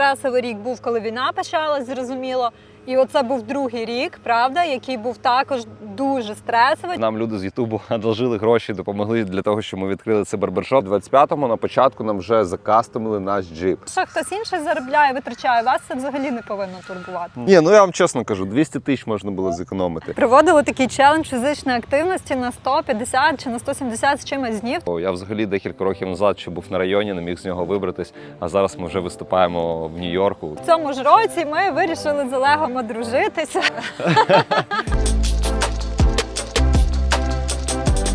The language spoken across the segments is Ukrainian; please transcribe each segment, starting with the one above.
стресовий рік був, коли війна почалась, зрозуміло. І оце був другий рік, правда, який був також дуже стресовий. Нам люди з Ютубу одолжили гроші, допомогли для того, щоб ми відкрили цей барбершоп. 25-му на початку нам вже закастомили наш джип. Що хтось інший заробляє, витрачає, вас це взагалі не повинно турбувати. Ні, ну я вам чесно кажу, 200 тисяч можна було зекономити. Проводили такий челендж фізичної активності на 150 чи на 170 з чимось днів. Я взагалі декілька років назад ще був на районі, не міг з нього вибратись. А зараз ми вже виступаємо в Нью-Йорку. В цьому ж році ми вирішили з Олегом одружитися.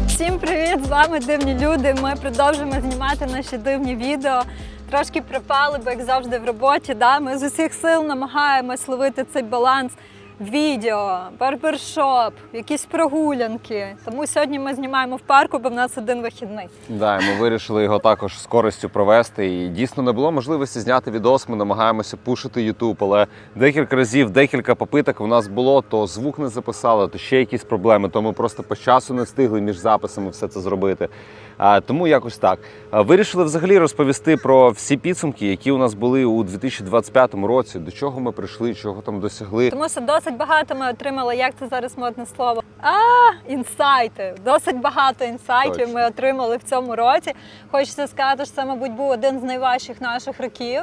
Всім привіт! З вами дивні люди. Ми продовжуємо знімати наші дивні відео. Трошки пропали, бо як завжди в роботі. Да? Ми з усіх сил намагаємось ловити цей баланс. Відео, барбершоп, якісь прогулянки. Тому сьогодні ми знімаємо в парку, бо в нас один вихідний. Да, ми вирішили його також з користю провести. І дійсно не було можливості зняти відос. Ми намагаємося пушити Ютуб, але декілька разів, декілька попиток у нас було, то звук не записали, то ще якісь проблеми. То ми просто по часу не встигли між записами все це зробити. А, тому якось так. Вирішили взагалі розповісти про всі підсумки, які у нас були у 2025 році, до чого ми прийшли, чого там досягли. Тому що досить багато ми отримали, як це зараз модне слово. А, інсайти. Досить багато інсайтів Точно. ми отримали в цьому році. Хочеться сказати, що це, мабуть, був один з найважчих наших років.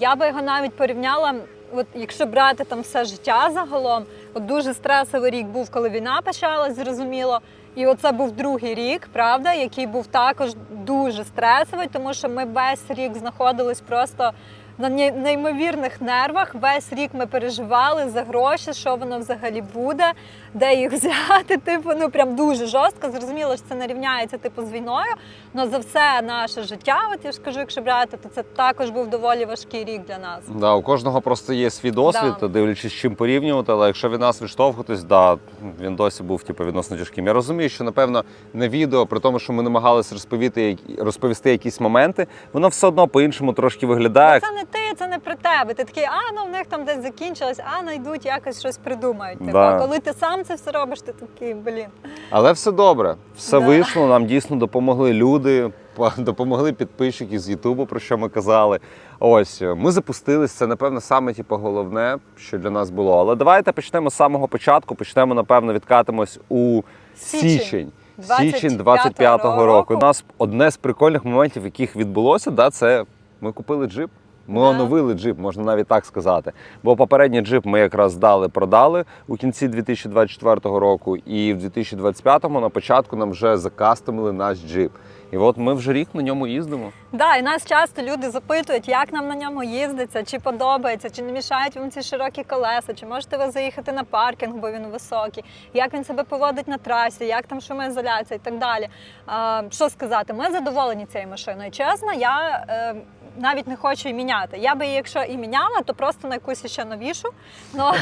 Я би його навіть порівняла. От якщо брати там все життя загалом, от дуже стресовий рік був, коли війна почалась, зрозуміло. І оце був другий рік, правда, який був також дуже стресовий, тому що ми весь рік знаходились просто на не- неймовірних нервах. Весь рік ми переживали за гроші, що воно взагалі буде, де їх взяти. Типу, ну прям дуже жорстко. Зрозуміло, що це не рівняється типу з війною. але за все наше життя, от я ж кажу, якщо брати, то це також був доволі важкий рік для нас. Да, у кожного просто є свій досвід, Да. дивлячись, з чим порівнювати. Але якщо від нас відштовхуватись, да, він досі був типу, відносно тяжким. Я розумію, що напевно на відео, при тому, що ми намагалися розповісти, розповісти якісь моменти, воно все одно по-іншому трошки виглядає. Це не ти, це не про тебе. Ти такий, а ну в них там десь закінчилось, а знайдуть якось щось придумають. Типу, Да. а коли ти сам це все робиш, ти такий, блін. Але все добре, все Да. вийшло. Нам дійсно допомогли люди, допомогли підписчики з Ютубу, про що ми казали. Ось ми запустились. Це напевно саме типу, головне, що для нас було. Але давайте почнемо з самого початку. Почнемо, напевно, відкатимось у Січень. січень. 25-го Січень 25-го року. року. У нас одне з прикольних моментів, яких відбулося, да, це ми купили джип. Ми Да. оновили джип, можна навіть так сказати. Бо попередній джип ми якраз здали, продали у кінці 2024 року, і в 2025 на початку нам вже закастомили наш джип. І от ми вже рік на ньому їздимо. Да, і нас часто люди запитують, як нам на ньому їздиться, чи подобається, чи не мішають вам ці широкі колеса, чи можете ви заїхати на паркінг, бо він високий, як він себе поводить на трасі, як там шумоізоляція і так далі. А, що сказати, ми задоволені цією машиною. Чесно, я е, навіть не хочу її міняти. Я би її, якщо і міняла, то просто на якусь ще новішу. Ну,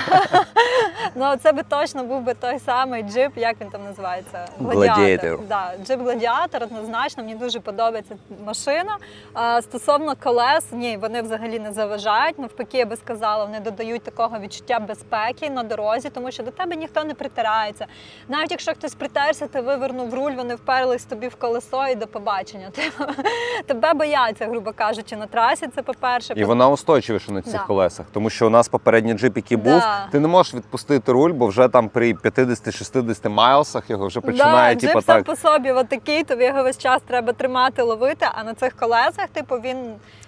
ну це би точно був би той самий джип, як він там називається? Гладіатор. Да, джип гладіатор однозначно. Мені дуже подобається машина. А, стосовно колес, ні, вони взагалі не заважають. Навпаки, я би сказала, вони додають такого відчуття безпеки на дорозі, тому що до тебе ніхто не притирається. Навіть якщо хтось притерся, ти вивернув руль, вони вперлись тобі в колесо і до побачення. Тебе бояться, грубо кажучи, на трасі. Це по-перше. І вона устойчивіша на цих Да. колесах, тому що у нас попередній джип, який був, Да. ти не можеш відпустити руль, бо вже там при 50-60 майлсах його вже починає, да, типу, джип сам по собі отакий, тобі його весь час треба тримати, ловити, а на цих колесах, типу, він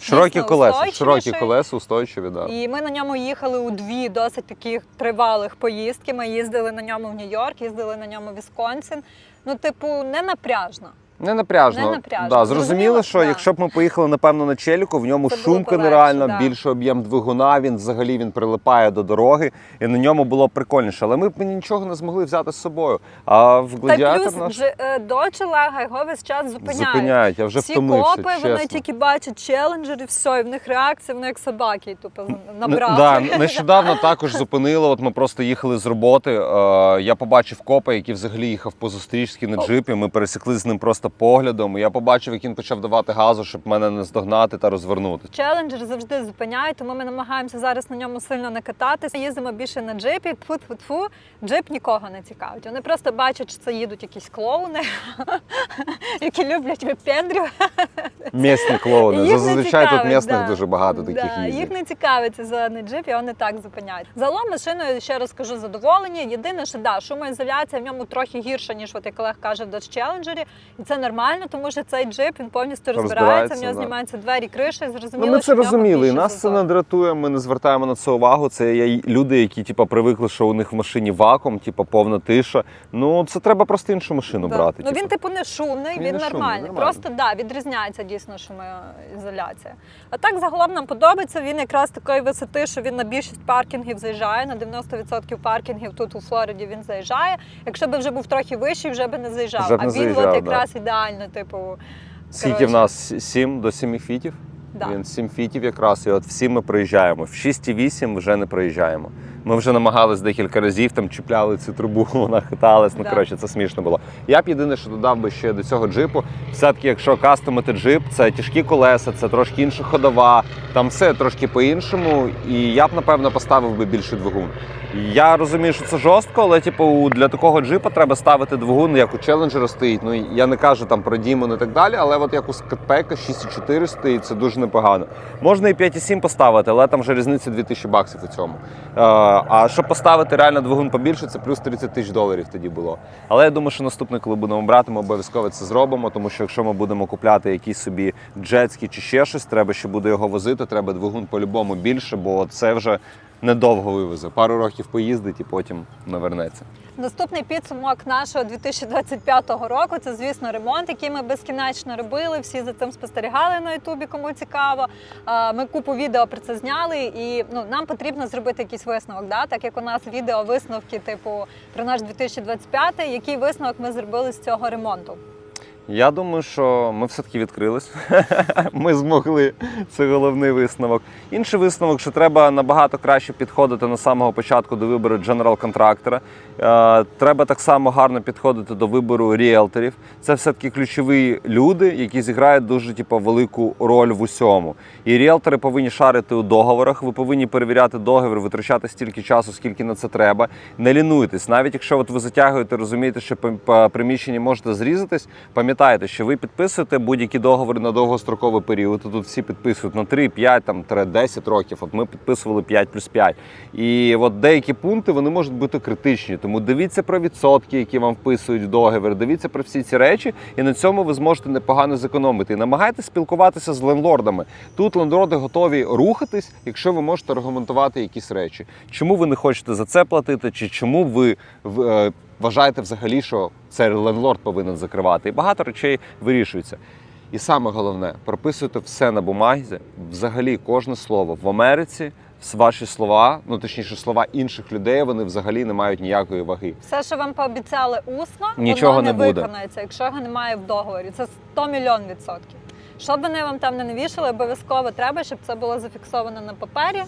Широкі колеса, широкі колеса, устойчиві, да. І ми на ньому їхали у дві досить таких тривалих поїздки. Ми їздили на ньому в Нью-Йорк, їздили на ньому в Вісконсін. Ну, типу, не напряжно. Не напряжно. Не напряжно. Да, Зрозуміло, що да. якщо б ми поїхали, напевно, на челіку, в ньому Це шумка нереальна, да. більше об'єм двигуна, він взагалі він прилипає до дороги, і на ньому було прикольніше. Але ми б нічого не змогли взяти з собою. А в Та гладіатор плюс наш вже е, Додж Олега його весь час зупиняють. зупиняють. Я вже Всі втомився. копи, чесно. вони тільки бачать челенджер і все, і в них реакція, вони як собаки, тупо Н- набрали. Да, нещодавно також зупинили. От ми просто їхали з роботи. Е, я побачив копа, який взагалі їхав по зустрічці на джипі. Ми пересікли з ним просто просто поглядом. Я побачив, як він почав давати газу, щоб мене не здогнати та розвернути. Челенджер завжди зупиняє, тому ми намагаємося зараз на ньому сильно не кататися. Їздимо більше на джипі. тфу тфу тфу Джип нікого не цікавить. Вони просто бачать, що це їдуть якісь клоуни, які люблять випендрів. Місні клоуни. Зазвичай тут місних дуже багато таких Да, їздять. Їх не цікавить цей зелений джип, і вони так зупиняють. Загалом машиною ще раз кажу задоволені. Єдине, що да, шумоізоляція в ньому трохи гірша, ніж от як Олег каже в Dodge Challenger. І це нормально, тому що цей джип він повністю розбирається. В нього да. знімаються двері, криша, і зрозуміло, Ну, ми це розуміли, і нас це не дратує. Ми не звертаємо на це увагу. Це є люди, які типу, привикли, що у них в машині вакуум, типу, повна тиша. Ну це треба просто іншу машину Да. брати. Ну він типу. типу не шумний, Він він, не шумний, нормальний. нормально. Просто да, відрізняється дійсно шумоізоляція. А так загалом нам подобається. Він якраз такої висоти, що він на більшість паркінгів заїжджає. На 90% паркінгів тут у Флориді він заїжджає. Якщо б вже був трохи вищий, вже б не заїжджав. Вже а не він заїжджав, от да. Ідеально, типу. Скільки в нас 7 до 7 фітів? Да. Він 7 фітів якраз, і от всі ми проїжджаємо. В 6,8 вже не проїжджаємо. Ми вже намагались декілька разів, там чіпляли цю трубу, вона хиталась. Ну Да. коротше, це смішно було. Я б єдине, що додав би ще до цього джипу. Все-таки, якщо кастомити джип, це тяжкі колеса, це трошки інша ходова, там все трошки по-іншому. І я б напевно поставив би більший двигун. Я розумію, що це жорстко, але типу для такого джипа треба ставити двигун, як у челенджера стоїть. Ну я не кажу там про Дімон і так далі, але от як у Скатпека 6,4 стоїть, це дуже непогано. Можна і 5,7 поставити, але там вже різниця 2000 баксів у цьому. А щоб поставити реально двигун побільше, це плюс 30 тисяч доларів тоді було. Але я думаю, що наступний, коли будемо брати, ми обов'язково це зробимо, тому що якщо ми будемо купляти якісь собі джетські чи ще щось, треба ще буде його возити, треба двигун по-любому більше, бо це вже недовго вивезе. Пару років поїздить і потім навернеться. Наступний підсумок нашого 2025 року це, звісно, ремонт, який ми безкінечно робили. Всі за цим спостерігали на Ютубі, кому цікаво. Ми купу відео про це зняли, і ну нам потрібно зробити якийсь висновок. Да? Так як у нас відео висновки, типу про наш 2025, який висновок ми зробили з цього ремонту. Я думаю, що ми все-таки відкрились. Ми змогли. Це головний висновок. Інший висновок, що треба набагато краще підходити на самого початку до вибору дженерал-контрактора. Е, Треба так само гарно підходити до вибору ріелторів. Це все-таки ключові люди, які зіграють дуже типу, велику роль в усьому. І ріелтори повинні шарити у договорах. Ви повинні перевіряти договір, витрачати стільки часу, скільки на це треба. Не лінуйтесь. Навіть якщо от ви затягуєте, розумієте, що приміщенні можете зрізатись, пам'ятайте, що ви підписуєте будь-які договори на довгостроковий період. Тут всі підписують на 3, 5, там, 10 років. От ми підписували 5 плюс 5. І от деякі пункти вони можуть бути критичні. Тому дивіться про відсотки, які вам вписують в договір. Дивіться про всі ці речі, і на цьому ви зможете непогано зекономити. І намагайтеся спілкуватися з лендлордами. Тут лендлорди готові рухатись, якщо ви можете аргументувати якісь речі. Чому ви не хочете за це платити, чи чому ви в- е, вважаєте взагалі, що це лендлорд повинен закривати? І багато речей вирішується. І саме головне, прописуйте все на бумазі, взагалі кожне слово в Америці. Ваші слова, ну точніше, слова інших людей, вони взагалі не мають ніякої ваги. Все, що вам пообіцяли усно, Нічого воно не, не буде. виконається, якщо його немає в договорі. Це 100 мільйон відсотків. Що б вони вам там не навішали, обов'язково треба, щоб це було зафіксовано на папері.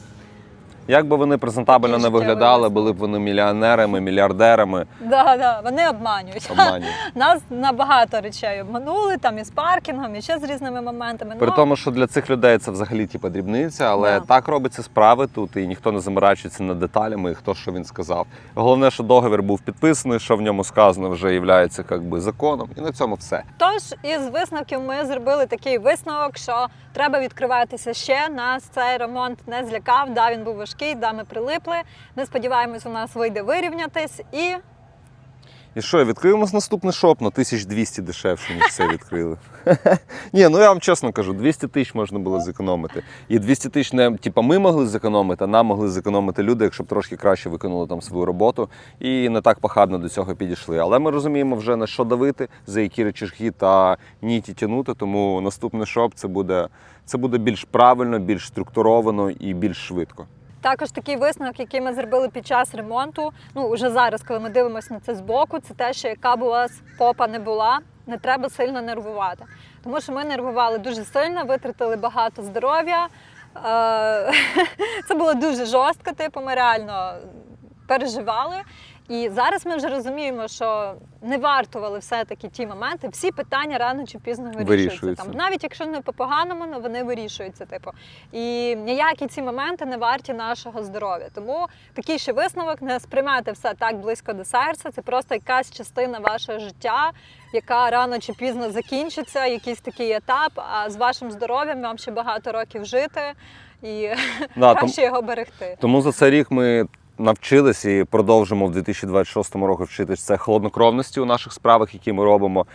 Як би вони презентабельно не виглядали, були б вони мільйонерами, мільярдерами, Да, да, вони обманюють. обманюють. Нас на багато речей обманули, там і з паркінгом, і ще з різними моментами. При Ну, тому, що для цих людей це взагалі типу, дрібниця, але Да. так робиться справи тут, і ніхто не заморачується над деталями, і хто що він сказав. Головне, що договір був підписаний, що в ньому сказано, вже є би законом, і на цьому все. Тож із висновків ми зробили такий висновок, що треба відкриватися ще. Нас цей ремонт не злякав. Да, він був важкий, да, ми прилипли. Ми сподіваємось, у нас вийде вирівнятись і І що, відкриємось наступний шоп на 1200 дешевше, ніж це відкрили. Ні, ну я вам чесно кажу, 200 тисяч можна було зекономити. І 200 тисяч не типа ми могли зекономити, а нам могли зекономити люди, якщо б трошки краще виконали там свою роботу і не так похабно до цього підійшли. Але ми розуміємо вже на що давити, за які речашки та ніті тягнути. Тому наступний шоп це буде, це буде більш правильно, більш структуровано і більш швидко. Також такий висновок, який ми зробили під час ремонту. Ну вже зараз, коли ми дивимося на це збоку, це те, що яка б у вас попа не була, не треба сильно нервувати. Тому що ми нервували дуже сильно, витратили багато здоров'я. Е, Це було дуже жорстко, типу, ми реально переживали. І зараз ми вже розуміємо, що не вартували все-таки ті моменти. Всі питання рано чи пізно вирішуються. Вирішуються. Там, навіть якщо не по поганому, але вони вирішуються. Типу. І ніякі ці моменти не варті нашого здоров'я. Тому такий ще висновок не сприймайте все так близько до серця. Це просто якась частина вашого життя, яка рано чи пізно закінчиться, якийсь такий етап. А з вашим здоров'ям вам ще багато років жити і Да, краще його берегти. Тому за цей рік ми навчились і продовжимо в 2026 році вчитись це холоднокровності у наших справах, які ми робимо.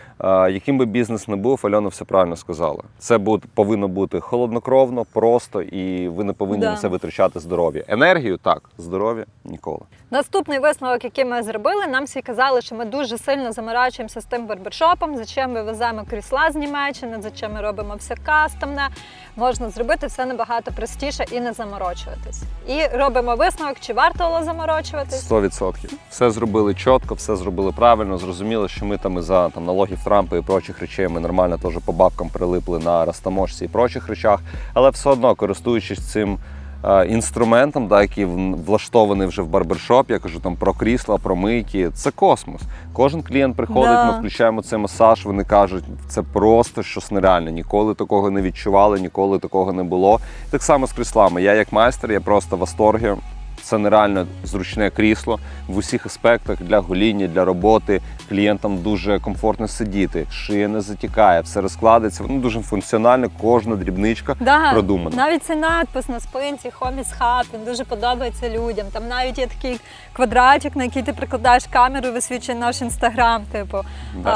Яким би бізнес не був, Альона все правильно сказала. Це повинно бути холоднокровно, просто, і ви не повинні Да. на це витрачати здоров'я. Енергію так, здоров'я ніколи. Наступний висновок, який ми зробили, нам всі казали, що ми дуже сильно заморачуємося з тим барбершопом, за чим ми веземо крісла з Німеччини, за чим ми робимо все кастомне. Можна зробити все набагато простіше і не заморочуватись. І робимо висновок, чи варто було заморочуватись. 100%. Все зробили чітко, все зробили правильно. Зрозуміло, що ми там із-за там налогів Трампа і прочих речей ми нормально теж по бабкам прилипли на розтаможці і прочих речах, але все одно користуючись цим. е, Інструментом, да, який в- влаштований вже в барбершоп, я кажу там про крісла, про мийки. Це космос. Кожен клієнт приходить, Да. ми включаємо цей масаж. Вони кажуть, це просто щось нереальне. Ніколи такого не відчували, ніколи такого не було. Так само з кріслами. Я як майстер, я просто в восторгі. Це нереально зручне крісло в усіх аспектах для гоління, для роботи. Клієнтам дуже комфортно сидіти, шия не затікає, все розкладається. Воно дуже функціональне, кожна дрібничка Да, продумана. навіть цей надпис на спинці Homies Hub, він дуже подобається людям. Там навіть є такий квадратик, на який ти прикладаєш камеру і висвічує наш інстаграм. Типу, Да.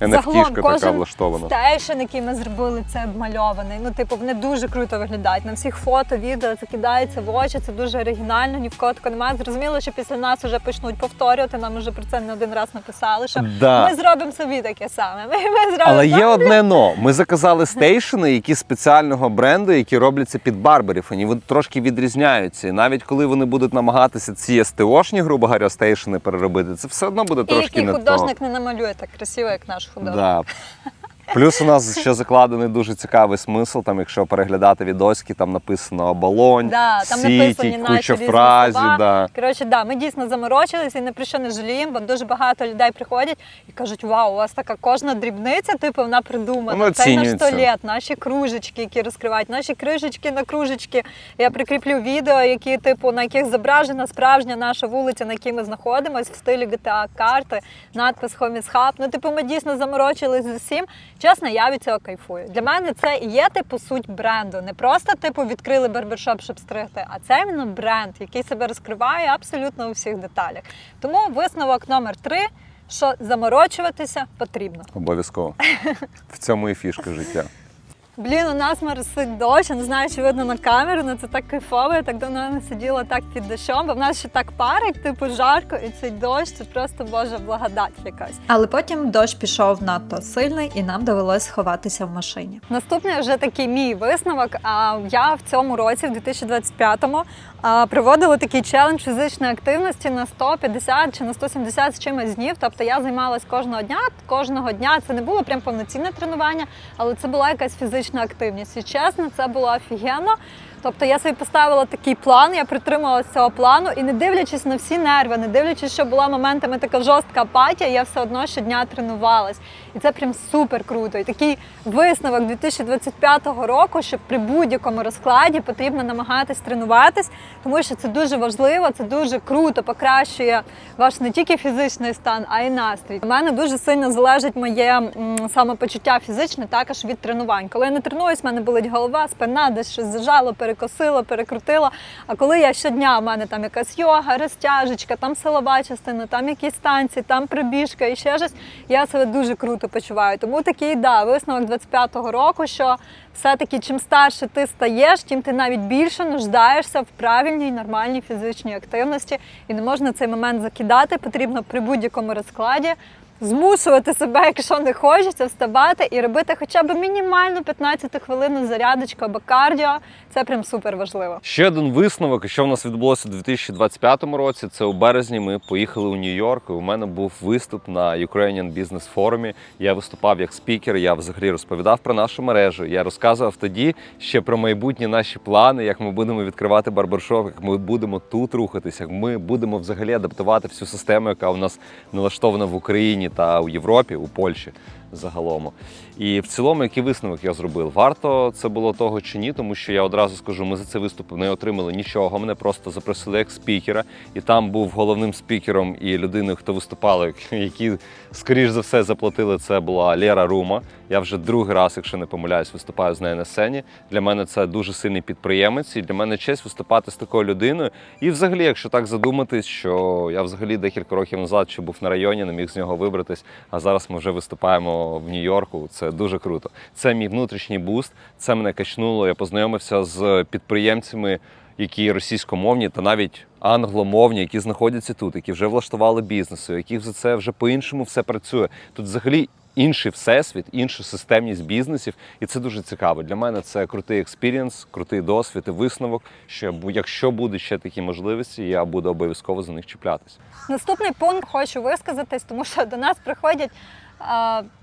А, NFT-шка така кожен влаштована. стейшн, який ми зробили, це обмальований. Ну, типу, вони дуже круто виглядають. На всіх фото, відео це кидається в очі, це дуже оригінально, ні в кого такого немає. Зрозуміло, що після нас вже почнуть повторювати. Нам вже про це не один раз написали, що Да. ми зробимо собі таке саме. Ми, ми зробимо Але є одне но. Ми заказали стейшени, які спеціального бренду, які робляться під барберів. Вони трошки відрізняються. І навіть коли вони будуть намагатися ці СТОшні, грубо говоря, стейшени переробити, це все одно буде І трошки який не художник не намалює так красиво, як наш художник. Да. Плюс у нас ще закладений дуже цікавий смисл. Там, якщо переглядати відоски, там написано оболонь, Да, там сіті, написані наші куча різні фразів. слова. Да. Коротше, да, ми дійсно заморочилися і не про що не жаліємо, бо дуже багато людей приходять і кажуть, вау, у вас така кожна дрібниця, типу, вона придумана. Воно Цей наш оцінюється. туалет, наші кружечки, які розкривають, наші крижечки на кружечки. Я прикріплю відео, які, типу, на яких зображена справжня наша вулиця, на якій ми знаходимося, в стилі GTA карти, надпис Homies Hub. Ну, типу, ми дійсно заморочились з усім. Чесно, я від цього кайфую. Для мене це і є типу суть бренду. Не просто типу відкрили барбершоп, щоб стригти, а це іменно бренд, який себе розкриває абсолютно у всіх деталях. Тому висновок номер три. Що заморочуватися потрібно. Обов'язково. В цьому і фішка життя. Блін, у нас моросить дощ, я не знаю, чи видно на камеру, але це так кайфово. Я так давно не сиділа так під дощом, бо в нас ще так парить, типу жарко, і цей дощ це просто Божа благодать якась. Але потім дощ пішов надто сильний, і нам довелось сховатися в машині. Наступний вже такий мій висновок. А я в цьому році, в 2025-му, а, проводила такий челендж фізичної активності на 150 чи на 170 з чимось днів. Тобто я займалась кожного дня. Кожного дня це не було прям повноцінне тренування, але це була якась фізична активність. І чесно, це було офігенно. Тобто я собі поставила такий план, я притрималася цього плану, і не дивлячись на всі нерви, не дивлячись, що була моментами така жорстка апатія, я все одно щодня тренувалась. І це прям супер круто. І такий висновок 2025 року, що при будь-якому розкладі потрібно намагатись тренуватись, тому що це дуже важливо, це дуже круто, покращує ваш не тільки фізичний стан, а й настрій. У мене дуже сильно залежить моє м, самопочуття фізичне також від тренувань. Коли я не тренуюсь, в мене болить голова, спина, десь щось зажало, перекосило, перекрутило. А коли я щодня, в мене там якась йога, розтяжечка, там силова частина, там якісь танці, там пробіжка і ще щось, я себе дуже круто почуваю. Тому такий да, висновок 25-го року, що все-таки чим старше ти стаєш, тим ти навіть більше нуждаєшся в правильній нормальній фізичній активності. І не можна цей момент закидати. Потрібно при будь-якому розкладі змушувати себе, якщо не хочеться, вставати і робити хоча б мінімальну 15 хвилин зарядочку або кардіо. Це прям супер важливо. Ще один висновок, що в нас відбулося у 2025 році. Це у березні. Ми поїхали у Нью-Йорк. і У мене був виступ на Ukrainian Business Forum. Я виступав як спікер. Я взагалі розповідав про нашу мережу. Я розказував тоді ще про майбутні наші плани, як ми будемо відкривати барбершоп, як ми будемо тут рухатися, як ми будемо взагалі адаптувати всю систему, яка у нас налаштована в Україні та у Європі, у Польщі загалом. І в цілому, який висновок я зробив? Варто це було того чи ні, тому що я одразу скажу, ми за цей виступ не отримали нічого. Мене просто запросили як спікера, і там був головним спікером і людиною, хто виступали, які скоріш за все заплатили. Це була Лера Рума. Я вже другий раз, якщо не помиляюсь, виступаю з нею на сцені. Для мене це дуже сильний підприємець, і для мене честь виступати з такою людиною. І взагалі, якщо так задуматись, що я взагалі декілька років назад ще був на районі, не міг з нього вибратись, а зараз ми вже виступаємо в Нью-Йорку. Це дуже круто. Це мій внутрішній буст. Це мене качнуло. Я познайомився з підприємцями, які російськомовні та навіть англомовні, які знаходяться тут, які вже влаштували бізнес, у яких за це вже по-іншому все працює. Тут взагалі. Інший всесвіт, іншу системність бізнесів, і це дуже цікаво. Для мене це крутий експірієнс, крутий досвід і висновок. Що якщо будуть ще такі можливості, я буду обов'язково за них чіплятися. Наступний пункт хочу висказатись, тому що до нас приходять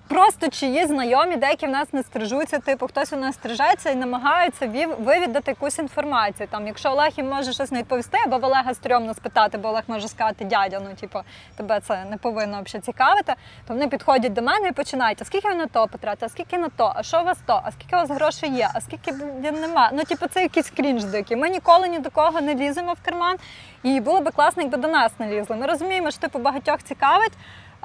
просто чиї знайомі, деякі в нас не стрижуться, типу хтось у нас стрижеться і намагаються вів- вивідати якусь інформацію. Там, якщо Олег їм може щось не відповісти, або в Олега стрьомно спитати, бо Олег може сказати, дядя, ну типу, тебе це не повинно взагалі цікавити, то вони підходять до мене і починають, а скільки ви на то потратите, а скільки на то, а що у вас то, а скільки у вас грошей є, а скільки нема. Ну, типу, це якийсь крінж дикий. Ми ніколи ні до кого не ліземо в карман. І було би класно, якби до нас не лізли. Ми розуміємо, що типу багатьох цікавить.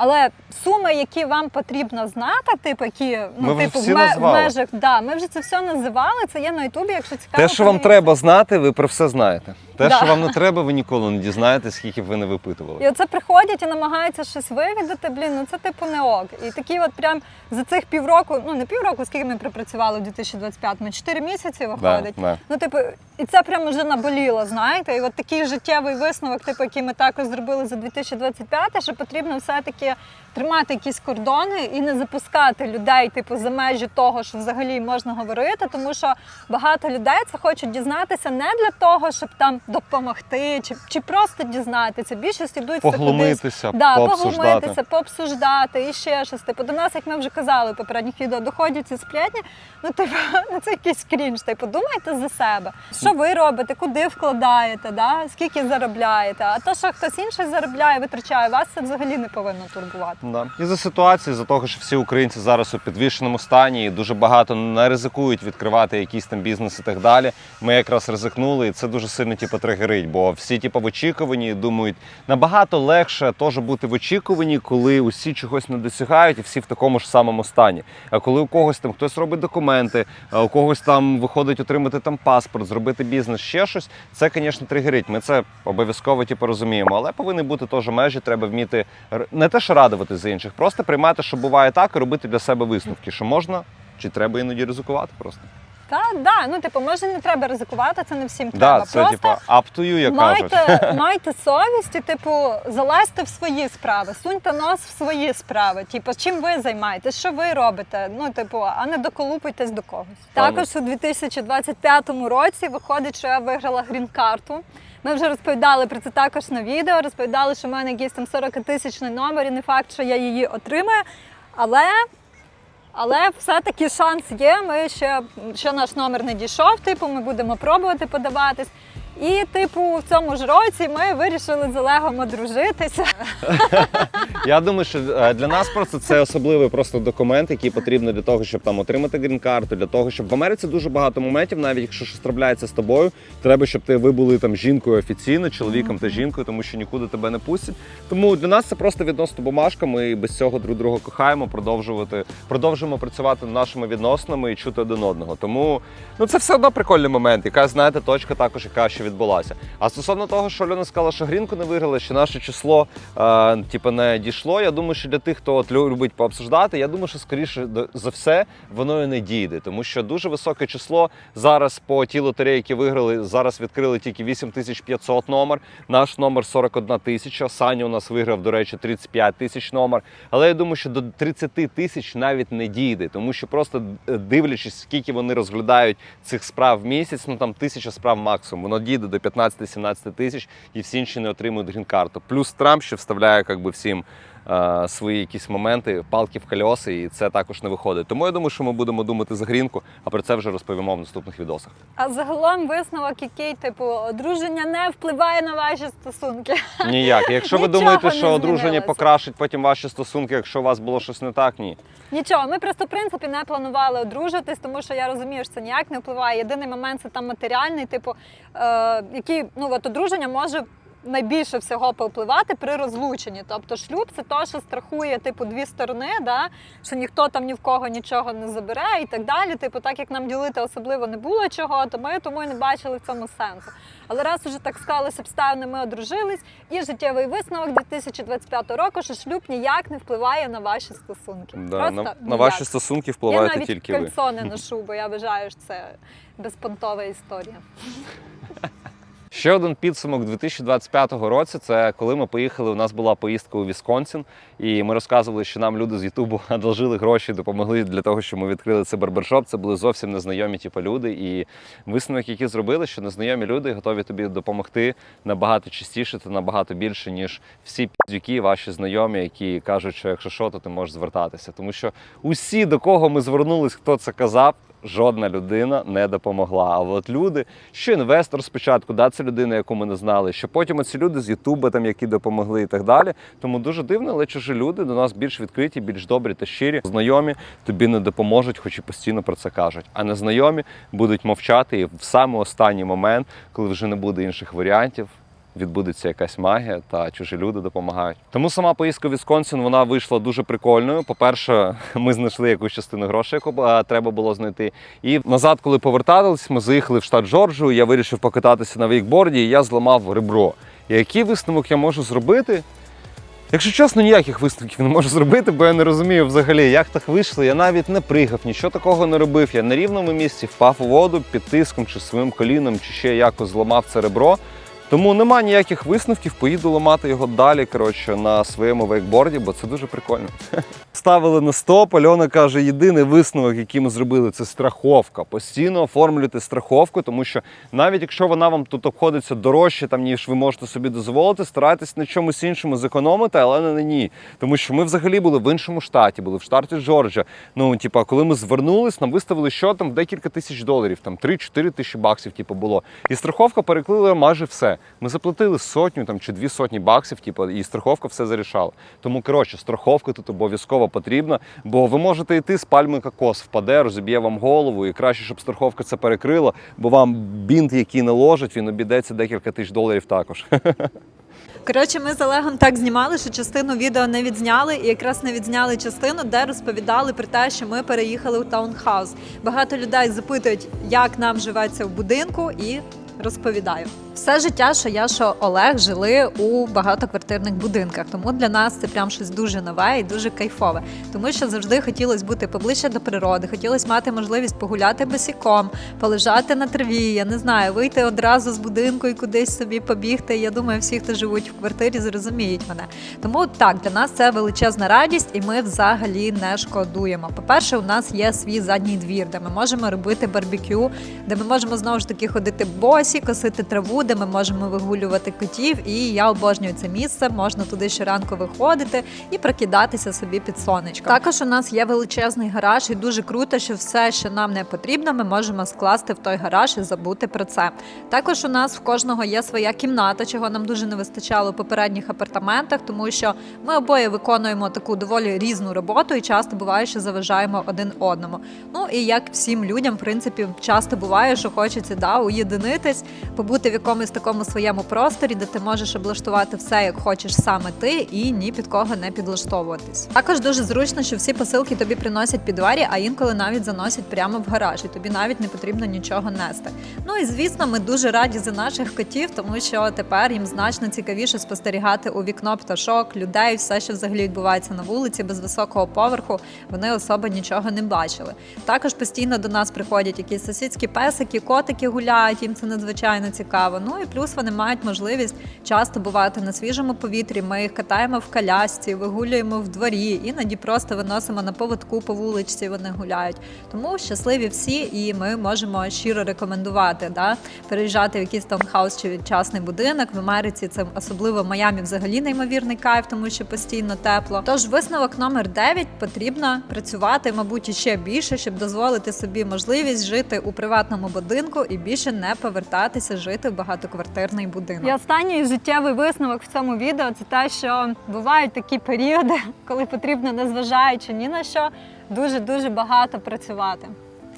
Але суми, які вам потрібно знати, типу, які ну, Ми типу, в, ме- в межах, да, ми вже це все називали. Це є на Ютубі, якщо цікаво. Те, що вам треба знати, ви про все знаєте. Те, Да. що вам не треба, ви ніколи не дізнаєтесь, скільки б ви не випитували. І оце приходять і намагаються щось вивідати, блін, ну це типу не ок. І такі от прям за цих півроку, ну не півроку, скільки ми пропрацювали в 2025-му, 4 місяці виходить. Да, да. Ну, типу, і це прямо вже наболіло, знаєте. І от такий життєвий висновок, типу, який ми також зробили за 2025, що потрібно тримати якісь кордони і не запускати людей, типу, за межі того, що взагалі можна говорити, тому що багато людей це хочуть дізнатися не для того, щоб там допомогти, чи, чи просто дізнатися. Більшість йдуть. Поглумитися, Да, поглумитися, пообсуждати і ще щось. Типу, до нас, як ми вже казали в попередніх відео, доходять ці сплетні. Ну, типу, ну це якийсь крінж. Типу, думайте за себе. Що ви робите, куди вкладаєте, да? скільки заробляєте. А то, що хтось інший заробляє, витрачає, вас це взагалі не повинно турбувати. Да. І за ситуації, за того, що всі українці зараз у підвішеному стані, і дуже багато не ризикують відкривати якийсь там бізнес і так далі. Ми якраз ризикнули, і це дуже сильно типу, тригерить, бо всі типу, в очікуванні думають, набагато легше теж бути в очікуванні, коли усі чогось не досягають і всі в такому ж самому стані. А коли у когось там хтось робить документи, у когось там виходить отримати там паспорт, зробити бізнес, ще щось, це, звісно, тригерить. Ми це обов'язково типу, розуміємо, але повинні бути теж межі, треба вміти не те, що радувати за інших, просто приймати, що буває так, і робити для себе висновки, що можна чи треба іноді ризикувати просто. Та да, ну типу, може не треба ризикувати, це не всім Да, треба. це Просто типа up to you, як кажуть. Майте, майте совість і, типу, залазьте в свої справи, суньте нос в свої справи. Типу, чим ви займаєтесь, що ви робите? Ну, типу, а не доколупуйтесь до когось. Також у 2025 році виходить, що я виграла грін-карту. Ми вже розповідали про це також на відео. Розповідали, що в мене якийсь там 40-тисячний номер, і не факт, що я її отримаю. Але але все-таки шанс є. Ми ще, ще наш номер не дійшов. Типу, ми будемо пробувати подаватись. І, типу, в цьому ж році ми вирішили з Олегом одружитися. Я думаю, що е, для нас просто це особливий просто документ, який потрібен для того, щоб там отримати грін-карту, для того, щоб в Америці дуже багато моментів, навіть якщо щось трапляється з тобою, треба, щоб ти ви були там жінкою офіційно, чоловіком та жінкою, тому що нікуди тебе не пустять. Тому для нас це просто відносно бумажка. Ми без цього друг друга кохаємо, продовжувати, продовжуємо працювати над нашими відносинами і чути один одного. Тому ну це все одно прикольний момент. Яка знаєте, точка також, яка ще відбулася. А стосовно того, що Альона сказала, що грінку не виграли, що наше число е, типу, не дійшло. Я думаю, що для тих, хто от любить пообсуждати, я думаю, що скоріше за все воно і не дійде, тому що дуже високе число зараз по ті лотереї, які виграли, зараз відкрили тільки 8500 номер. Наш номер 41 тисяча. Саня у нас виграв, до речі, 35 тисяч номер. Але я думаю, що до 30 тисяч навіть не дійде, тому що просто е, дивлячись, скільки вони розглядають цих справ в місяць, ну там тисяча справ максимум. Воно дійде до 15-17 тисяч, і всі інші не отримують грін-карту. Плюс Трамп ще вставляє як би, всім е, свої якісь моменти, палки в кольоси, і це також не виходить. Тому я думаю, що ми будемо думати за грінку, а про це вже розповімо в наступних відосах. А загалом висновок, який типу одруження не впливає на ваші стосунки. Ніяк. Якщо ви Нічого думаєте, не що одруження покращить потім ваші стосунки, якщо у вас було щось не так, ні. Нічого, ми просто в принципі не планували одружитись, тому що я розумію, що це ніяк не впливає. Єдиний момент це там матеріальний, типу, е, який ну от одруження може. Найбільше всього повпливати при розлученні. Тобто шлюб це то, що страхує типу дві сторони, да? що ніхто там ні в кого нічого не забере і так далі. Типу, так як нам ділити особливо не було чого, то ми тому і не бачили в цьому сенсу. Але раз уже так склалися обставини, ми одружились, і життєвий висновок 2025 року, що шлюб ніяк не впливає на ваші стосунки. Да, Просто на, на ваші стосунки Я впливаєте навіть тільки ви. кольцо не ношу, бо я вважаю, що це безпонтова історія. Ще один підсумок 2025 році. Це коли ми поїхали. У нас була поїздка у Вісконсін, і ми розказували, що нам люди з Ютубу одолжили гроші, допомогли для того, щоб ми відкрили цей барбершоп. Це були зовсім незнайомі типу, люди. І висновок, який зробили, що незнайомі люди готові тобі допомогти набагато частіше та набагато більше, ніж всі піздюки, ваші знайомі, які кажуть, що якщо що, то ти можеш звертатися. Тому що усі, до кого ми звернулись, хто це казав. Жодна людина не допомогла. А от люди, що інвестор спочатку, да, це людина, яку ми не знали, що потім оці люди з Ютуба, там які допомогли і так далі. Тому дуже дивно, але чужі люди до нас більш відкриті, більш добрі та щирі. Знайомі тобі не допоможуть, хоч і постійно про це кажуть. А незнайомі будуть мовчати і в саме останній момент, коли вже не буде інших варіантів. Відбудеться якась магія, та чужі люди допомагають. Тому сама поїздка в Вісконсін вона вийшла дуже прикольною. По-перше, ми знайшли якусь частину грошей, яку треба було знайти. І назад, коли повертались, ми заїхали в штат Джорджію. Я вирішив покататися на вейкборді, і я зламав ребро. Який висновок я можу зробити? Якщо чесно, ніяких висновків не можу зробити, бо я не розумію взагалі, як так вийшло. Я навіть не пригав, нічого такого не робив. Я на рівному місці впав у воду під тиском чи своїм коліном, чи ще якось зламав це ребро. Тому нема ніяких висновків, поїду ламати його далі коротше, на своєму вейкборді, бо це дуже прикольно. Ставили на стоп. Альона каже, єдиний висновок, який ми зробили, це страховка. Постійно оформлюйте страховку, тому що навіть якщо вона вам тут обходиться дорожче, там ніж ви можете собі дозволити, старайтесь на чомусь іншому зекономити, але не на ній. Тому що ми взагалі були в іншому штаті, були в штаті Джорджія. Ну, типа, коли ми звернулись, нам виставили що там декілька тисяч доларів, там 3-4 тисячі баксів, типу, було. І страховка переклила майже все. Ми заплатили сотню там чи дві сотні баксів, типу, і страховка все зарішала. Тому коротше, страховка тут обов'язково потрібна, бо ви можете йти з пальми кокос, впаде, розіб'є вам голову, і краще, щоб страховка це перекрила, бо вам бінт, який наложить, він обійдеться декілька тисяч доларів також. Коротше, ми з Олегом так знімали, що частину відео не відзняли, і якраз не відзняли частину, де розповідали про те, що ми переїхали у таунхаус. Багато людей запитують, як нам живеться в будинку, і розповідаю. Все життя, що я, що Олег жили у багатоквартирних будинках. Тому для нас це прям щось дуже нове і дуже кайфове. Тому що завжди хотілося бути поближче до природи, хотілося мати можливість погуляти босиком, полежати на траві. Я не знаю, вийти одразу з будинку і кудись собі побігти. Я думаю, всі, хто живуть в квартирі, зрозуміють мене. Тому так для нас це величезна радість, і ми взагалі не шкодуємо. По-перше, у нас є свій задній двір, де ми можемо робити барбекю, де ми можемо знову ж таки ходити босі, косити траву, де ми можемо вигулювати котів. І я обожнюю це місце. Можна туди щоранку виходити і прокидатися собі під сонечком. Також у нас є величезний гараж, і дуже круто, що все, що нам не потрібно, ми можемо скласти в той гараж і забути про це. Також у нас в кожного є своя кімната, чого нам дуже не вистачало у попередніх апартаментах, тому що ми обоє виконуємо таку доволі різну роботу і часто буває, що заважаємо один одному. Ну і як всім людям, в принципі, часто буває, що хочеться да, уєдинитись, побути в якомусь такому своєму просторі, де ти можеш облаштувати все, як хочеш саме ти, і ні під кого не підлаштовуватись. Також дуже зручно, що всі посилки тобі приносять під двері, а інколи навіть заносять прямо в гараж, і тобі навіть не потрібно нічого нести. Ну і звісно, ми дуже раді за наших котів, тому що тепер їм значно цікавіше спостерігати у вікно пташок, людей, все, що взагалі відбувається на вулиці, без високого поверху. Вони особо нічого не бачили. Також постійно до нас приходять якісь сусідські песики, котики гуляють, їм це надзвичайно цікаво. Ну і плюс вони мають можливість часто бувати на свіжому повітрі. Ми їх катаємо в колясці, вигулюємо в дворі, іноді просто виносимо на поводку по вуличці. Вони гуляють. Тому щасливі всі, і ми можемо щиро рекомендувати да, переїжджати в якийсь таунхаус чи частний будинок. В Америці це особливо в Майамі взагалі неймовірний кайф, тому що постійно тепло. Тож висновок номер 9 потрібно працювати, мабуть, іще більше, щоб дозволити собі можливість жити у приватному будинку і більше не повертатися жити в багатоквартирний будинок. І останній життєвий висновок в цьому відео це те, що бувають такі періоди, коли потрібно, незважаючи ні на що, дуже дуже багато працювати.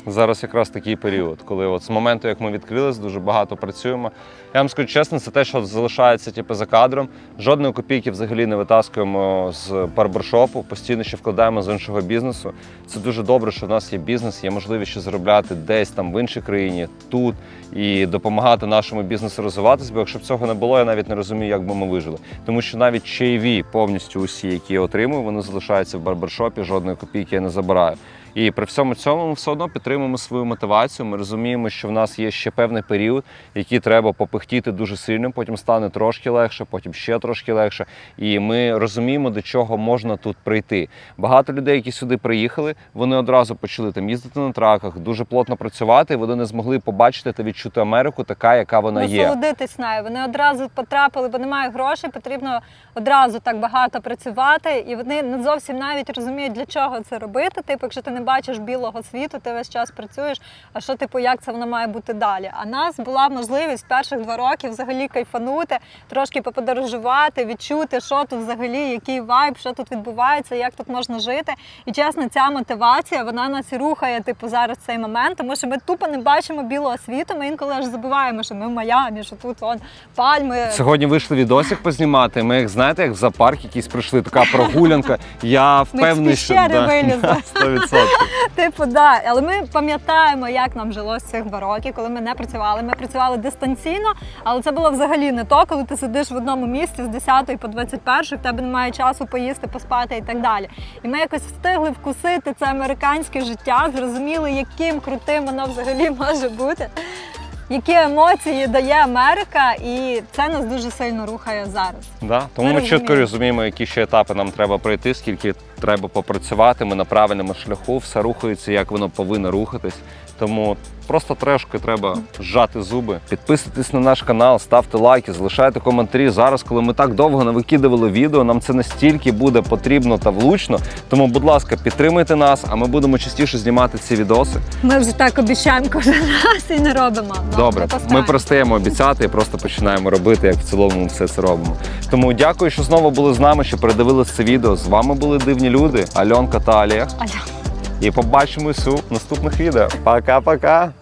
Зараз якраз такий період, коли от з моменту, як ми відкрились, дуже багато працюємо. Я вам скажу чесно, це те, що залишається типу, за кадром. Жодної копійки взагалі не витаскуємо з барбершопу, постійно ще вкладаємо з іншого бізнесу. Це дуже добре, що в нас є бізнес, є можливість ще заробляти десь там в іншій країні, тут і допомагати нашому бізнесу розвиватися. Бо якщо б цього не було, я навіть не розумію, як би ми вижили. Тому що навіть чаєві повністю усі, які я отримую, вони залишаються в барбершопі, жодної копійки я не забираю. І при всьому цьому ми все одно підтримуємо свою мотивацію. Ми розуміємо, що в нас є ще певний період, який треба попихтіти дуже сильно. Потім стане трошки легше, потім ще трошки легше. І ми розуміємо, до чого можна тут прийти. Багато людей, які сюди приїхали, вони одразу почали там їздити на траках, дуже плотно працювати. Вони не змогли побачити та відчути Америку, така, яка вона є. Насолодитись нею. Вони одразу потрапили, бо немає грошей, потрібно одразу так багато працювати, і вони не зовсім навіть розуміють, для чого це робити. Типу, якщо ти не бачиш білого світу, ти весь час працюєш. А що, типу, як це воно має бути далі? А нас була можливість перших два роки взагалі кайфанути, трошки поподорожувати, відчути, що тут взагалі, який вайб, що тут відбувається, як тут можна жити. І чесно, ця мотивація вона нас і рухає, типу, зараз в цей момент, тому що ми тупо не бачимо білого світу. Ми інколи аж забуваємо, що ми в Майамі, що тут вон пальми. Сьогодні вийшли відосик познімати. Ми, як знаєте, як в зоопарк якийсь прийшли, така прогулянка. Я впевнений, що пещери да, вилізли. да, 100%. Типу, да. Але ми пам'ятаємо, як нам жилось цих два роки, коли ми не працювали. Ми працювали дистанційно, але це було взагалі не то, коли ти сидиш в одному місці з 10 по 21, в тебе немає часу поїсти, поспати і так далі. І ми якось встигли вкусити це американське життя, зрозуміли, яким крутим воно взагалі може бути. Які емоції дає Америка, і це нас дуже сильно рухає зараз. Да. Тому Ми ми чітко розуміємо. які ще етапи нам треба пройти, скільки треба попрацювати. Ми на правильному шляху, все рухається, як воно повинно рухатись. Тому просто трошки треба зжати зуби. Підписуйтесь на наш канал, ставте лайки, залишайте коментарі. Зараз, коли ми так довго не викидували відео, нам це настільки буде потрібно та влучно. Тому, будь ласка, підтримуйте нас, а ми будемо частіше знімати ці відоси. Ми вже так обіцяємо кожен раз і не робимо. Ну, Добре, ми перестаємо обіцяти і просто починаємо робити, як в цілому ми все це робимо. Тому дякую, що знову були з нами, що передивилися це відео. З вами були дивні люди, Альонка та Олег. Аля. І побачимось у наступних відео. Пока-пока!